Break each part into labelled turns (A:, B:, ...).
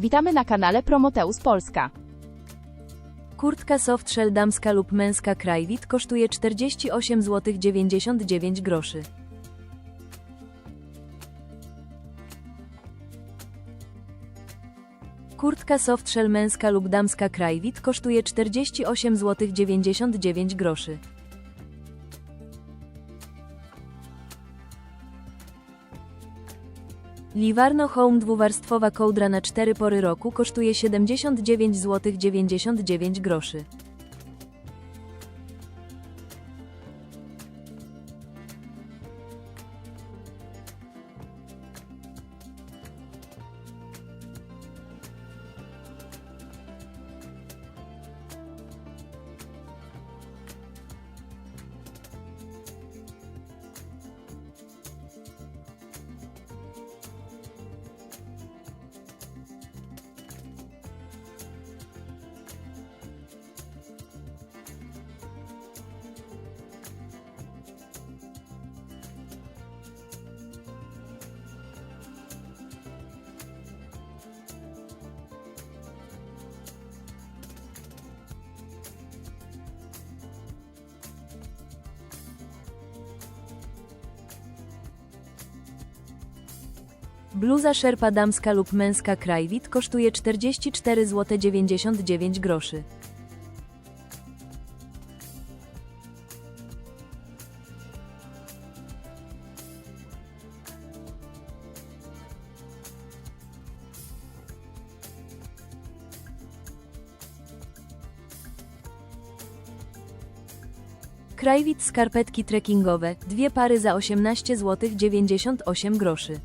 A: Witamy na kanale Promoteus Polska.
B: Kurtka softshell damska lub męska Krajwit kosztuje 48 zł 99 groszy. Kurtka softshell męska lub damska Krajwit kosztuje 48 zł 99 groszy. Liwarno Home dwuwarstwowa kołdra na 4 pory roku kosztuje 79 zł 99 groszy. Bluza szerpa damska lub męska Krajwit kosztuje 44 zł 99 groszy. Krajwit skarpetki trekkingowe, dwie pary za 18 zł 98 groszy.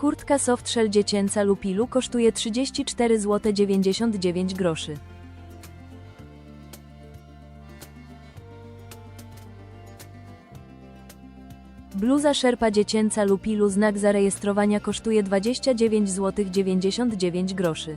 B: Kurtka softshell dziecięca Lupilu kosztuje 34 zł 99 groszy. Bluza szerpa dziecięca Lupilu znak zarejestrowania kosztuje 29 zł 99 groszy.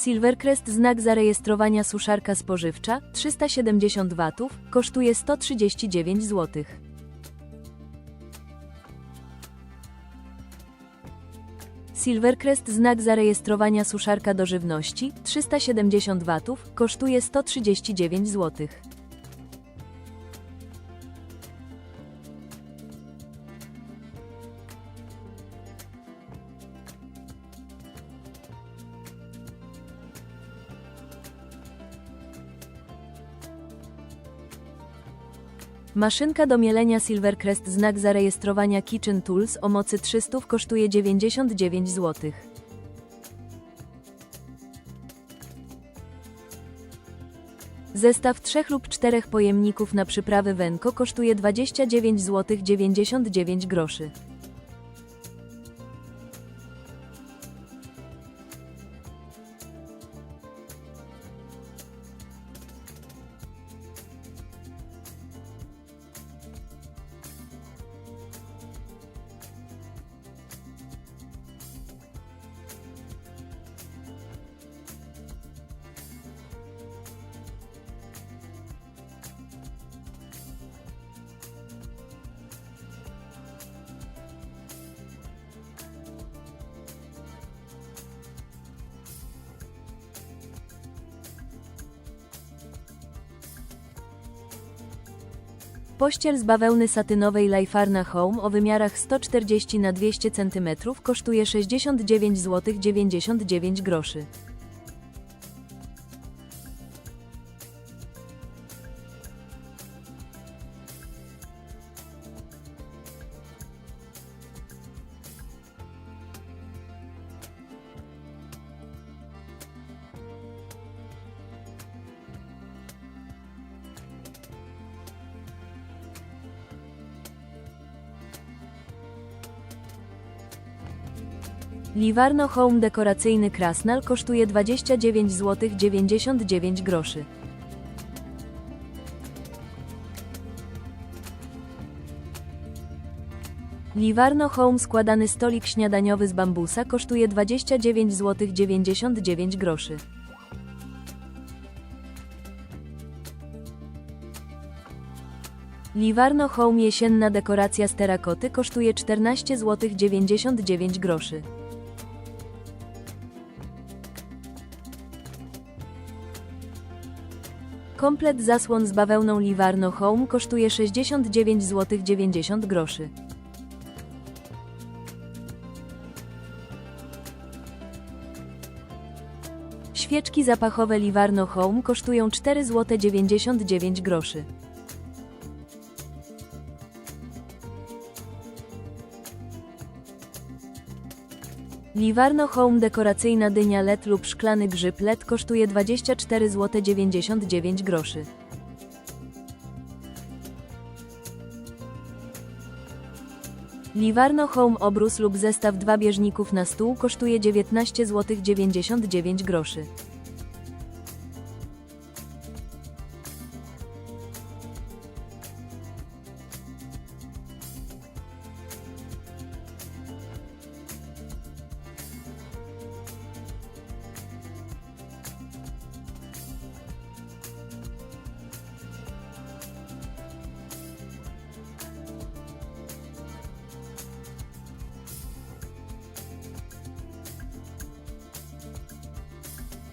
B: Silvercrest znak zarejestrowania suszarka spożywcza 370 W kosztuje 139 zł. Silvercrest znak zarejestrowania suszarka do żywności 370 W kosztuje 139 zł. Maszynka do mielenia Silvercrest znak zarejestrowania Kitchen Tools o mocy 300 kosztuje 99 zł. Zestaw trzech lub czterech pojemników na przyprawy Wenko kosztuje 29 zł 99 groszy. Pościel z bawełny satynowej Lajfarna Home o wymiarach 140 na 200 cm kosztuje 69 zł 99 groszy. Liwarno Home dekoracyjny Krasnal kosztuje 29 zł 99 groszy. Liwarno Home składany stolik śniadaniowy z bambusa kosztuje 29 zł 99 groszy. Liwarno Home jesienna dekoracja z terakoty kosztuje 14 zł 99 groszy. Komplet zasłon z bawełną Liwarno Home kosztuje 69 zł 90 groszy. Świeczki zapachowe Liwarno Home kosztują 4 zł 99 groszy. Liwarno Home dekoracyjna dynia LED lub szklany grzyb LED kosztuje 24 zł 99 groszy. Liwarno Home obrus lub zestaw dwa bieżników na stół kosztuje 19 zł 99 groszy.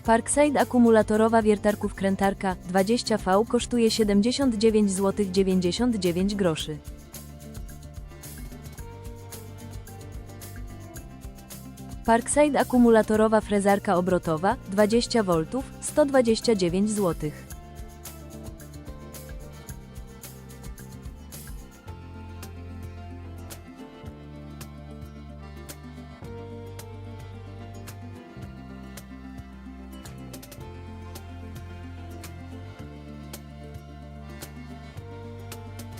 B: Parkside akumulatorowa wiertarków krętarka 20V kosztuje 79 zł 99 groszy. Parkside akumulatorowa frezarka obrotowa 20V 129 zł.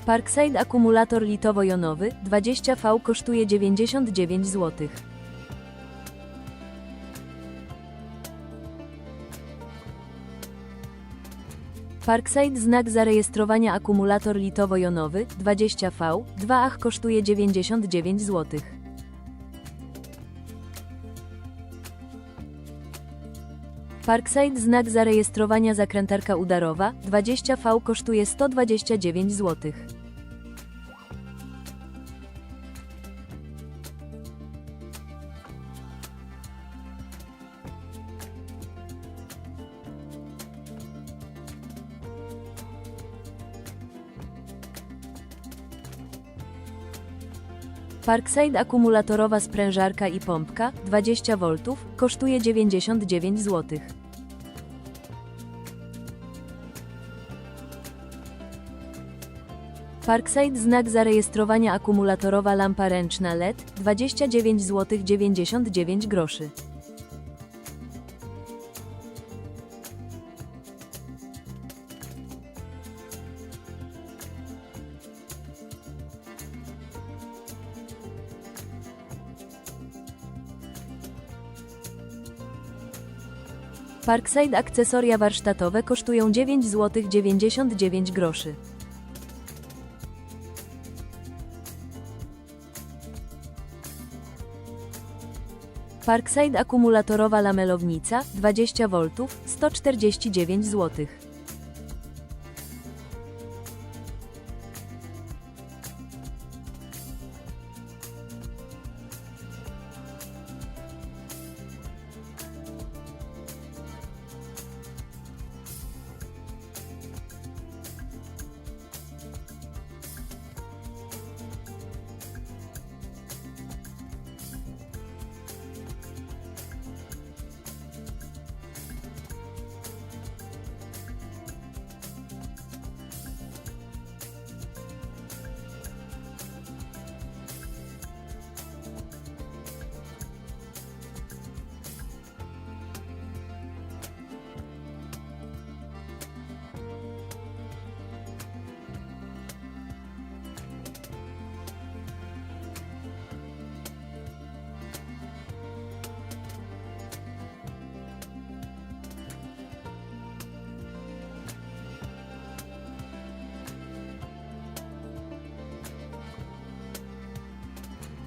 B: Parkside akumulator litowo-jonowy 20V kosztuje 99 zł. Parkside znak zarejestrowania akumulator litowo-jonowy 20V 2Ach kosztuje 99 zł. Parkside znak zarejestrowania zakrętarka udarowa 20V kosztuje 129 zł. Parkside akumulatorowa sprężarka i pompka 20V kosztuje 99 zł. Parkside znak zarejestrowania akumulatorowa lampa ręczna LED 29 zł 99 groszy. Parkside akcesoria warsztatowe kosztują 9 zł 99 groszy. Parkside akumulatorowa lamelownica 20V 149 zł.